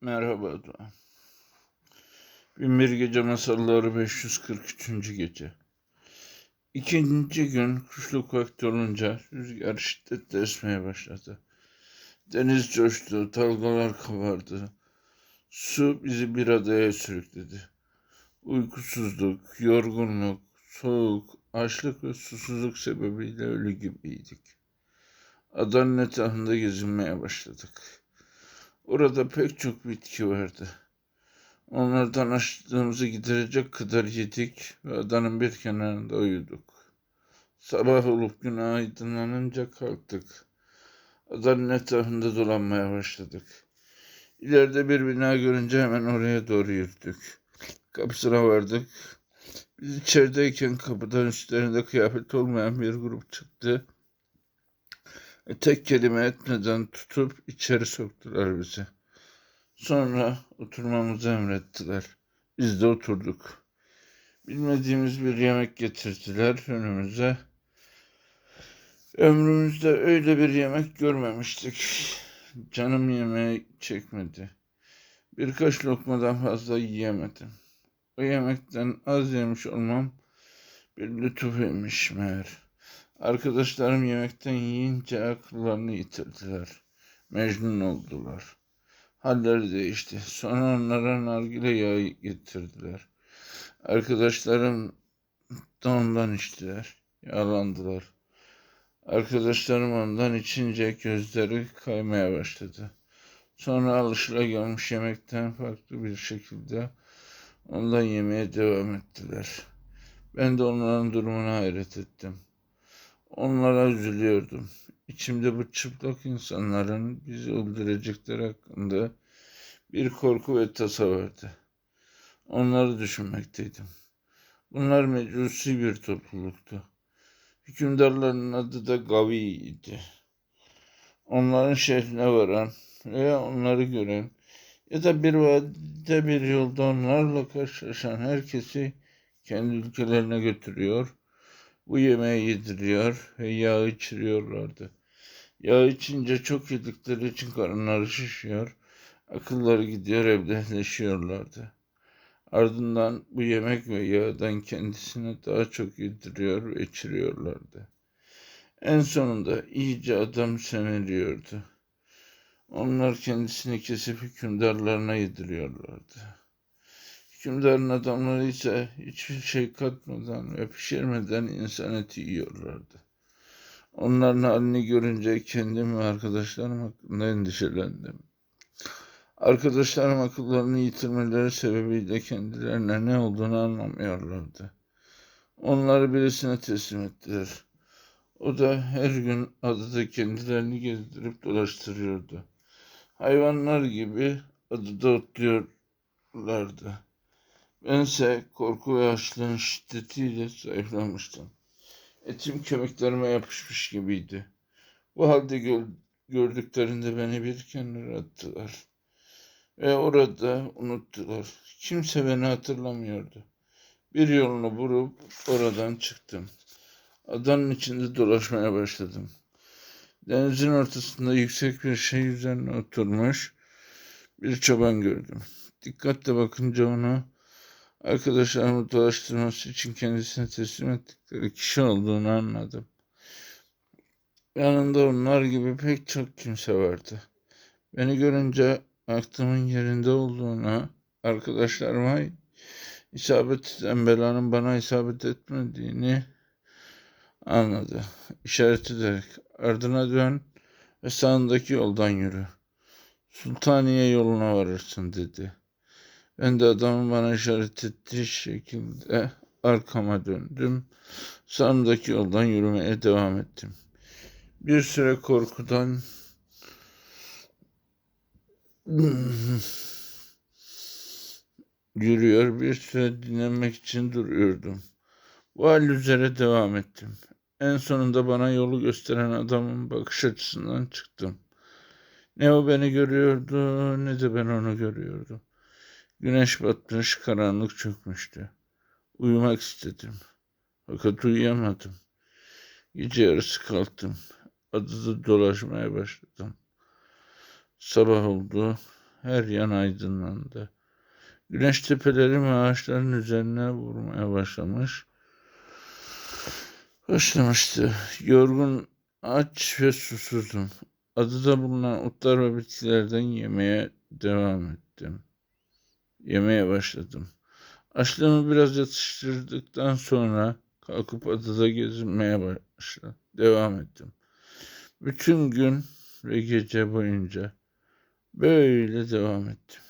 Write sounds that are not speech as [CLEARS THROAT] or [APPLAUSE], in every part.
Merhaba Doğan. Binbir Gece Masalları 543. Gece. İkinci gün kuşluk vakti olunca rüzgar şiddetle esmeye başladı. Deniz coştu, dalgalar kabardı. Su bizi bir adaya sürükledi. Uykusuzluk, yorgunluk, soğuk, açlık ve susuzluk sebebiyle ölü gibiydik. Adanın etrafında gezinmeye başladık. Orada pek çok bitki vardı. Onlardan açlığımızı giderecek kadar yedik ve adanın bir kenarında uyuduk. Sabah olup gün aydınlanınca kalktık. Adanın etrafında dolanmaya başladık. İleride bir bina görünce hemen oraya doğru yürüdük. Kapısına vardık. Biz içerideyken kapıdan üstlerinde kıyafet olmayan bir grup çıktı. E, tek kelime etmeden tutup içeri soktular bizi. Sonra oturmamızı emrettiler. Biz de oturduk. Bilmediğimiz bir yemek getirdiler önümüze. Ömrümüzde öyle bir yemek görmemiştik. Canım yemeği çekmedi. Birkaç lokmadan fazla yiyemedim. O yemekten az yemiş olmam bir lütufuymuş meğer. Arkadaşlarım yemekten yiyince akıllarını yitirdiler. Mecnun oldular. Halleri değişti. Sonra onlara nargile yağı getirdiler. Arkadaşlarım da ondan içtiler. Yağlandılar. Arkadaşlarım ondan içince gözleri kaymaya başladı. Sonra alışılagelmiş yemekten farklı bir şekilde ondan yemeye devam ettiler. Ben de onların durumuna hayret ettim. Onlara üzülüyordum. İçimde bu çıplak insanların bizi öldürecekleri hakkında bir korku ve tasa vardı. Onları düşünmekteydim. Bunlar mecusi bir topluluktu. Hükümdarların adı da Gavi'ydi. Onların şehrine varan veya onları gören ya da bir vadide bir yolda onlarla karşılaşan herkesi kendi ülkelerine götürüyor bu yemeği yediriyor ve yağ içiriyorlardı. Yağ içince çok yedikleri için karınları şişiyor, akılları gidiyor evdeleşiyorlardı. Ardından bu yemek ve yağdan kendisine daha çok yediriyor ve içiriyorlardı. En sonunda iyice adam semeriyordu. Onlar kendisini kesip hükümdarlarına yediriyorlardı. Hükümdarın adamları ise hiçbir şey katmadan ve pişirmeden insan eti yiyorlardı. Onların halini görünce kendim ve arkadaşlarım hakkında endişelendim. Arkadaşlarım akıllarını yitirmeleri sebebiyle kendilerine ne olduğunu anlamıyorlardı. Onları birisine teslim ettiler. O da her gün adada kendilerini gezdirip dolaştırıyordu. Hayvanlar gibi adada otluyorlardı. Bense korku ve açlığın şiddetiyle zayıflamıştım. Etim kemiklerime yapışmış gibiydi. Bu halde gö- gördüklerinde beni bir kenara attılar. Ve orada unuttular. Kimse beni hatırlamıyordu. Bir yolunu bulup oradan çıktım. Adanın içinde dolaşmaya başladım. Denizin ortasında yüksek bir şey üzerine oturmuş bir çoban gördüm. Dikkatle bakınca onu arkadaşlarımı dolaştırması için kendisine teslim ettikleri kişi olduğunu anladım. Yanında onlar gibi pek çok kimse vardı. Beni görünce aklımın yerinde olduğuna, arkadaşlarıma isabet eden belanın bana isabet etmediğini anladı. İşaret ederek ardına dön ve sağındaki yoldan yürü. Sultaniye yoluna varırsın dedi. Ben de adamın bana işaret ettiği şekilde arkama döndüm. Sağımdaki yoldan yürümeye devam ettim. Bir süre korkudan [CLEARS THROAT] yürüyor, bir süre dinlenmek için duruyordum. Bu hal üzere devam ettim. En sonunda bana yolu gösteren adamın bakış açısından çıktım. Ne o beni görüyordu ne de ben onu görüyordum. Güneş batmış, karanlık çökmüştü. Uyumak istedim. Fakat uyuyamadım. Gece yarısı kalktım. Adada dolaşmaya başladım. Sabah oldu. Her yan aydınlandı. Güneş tepeleri ve ağaçların üzerine vurmaya başlamış. Başlamıştı. Yorgun, aç ve susuzdum. Adada bulunan otlar ve bitkilerden yemeye devam ettim. Yemeye başladım. Açlığımı biraz yatıştırdıktan sonra kalkıp adada gezinmeye başladım. Devam ettim. Bütün gün ve gece boyunca böyle devam ettim.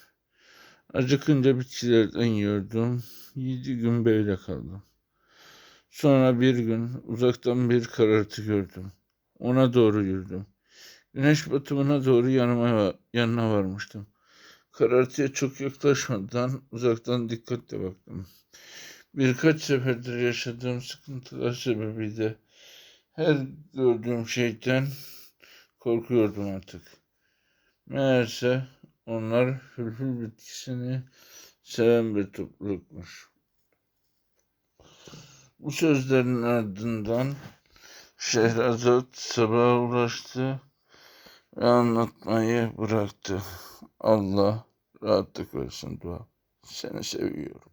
Acıkınca bitkilerden yiyordum. Yedi gün böyle kaldım. Sonra bir gün uzaktan bir karartı gördüm. Ona doğru yürüdüm. Güneş batımına doğru yanıma, yanına varmıştım. Karartıya çok yaklaşmadan uzaktan dikkatle baktım. Birkaç seferdir yaşadığım sıkıntılar sebebiyle her gördüğüm şeyden korkuyordum artık. Meğerse onlar hülfül bitkisini seven bir toplulukmuş. Bu sözlerin ardından Şehrazat sabaha ulaştı ve anlatmayı bıraktı. Allah rahatlık versin dua. Seni seviyorum.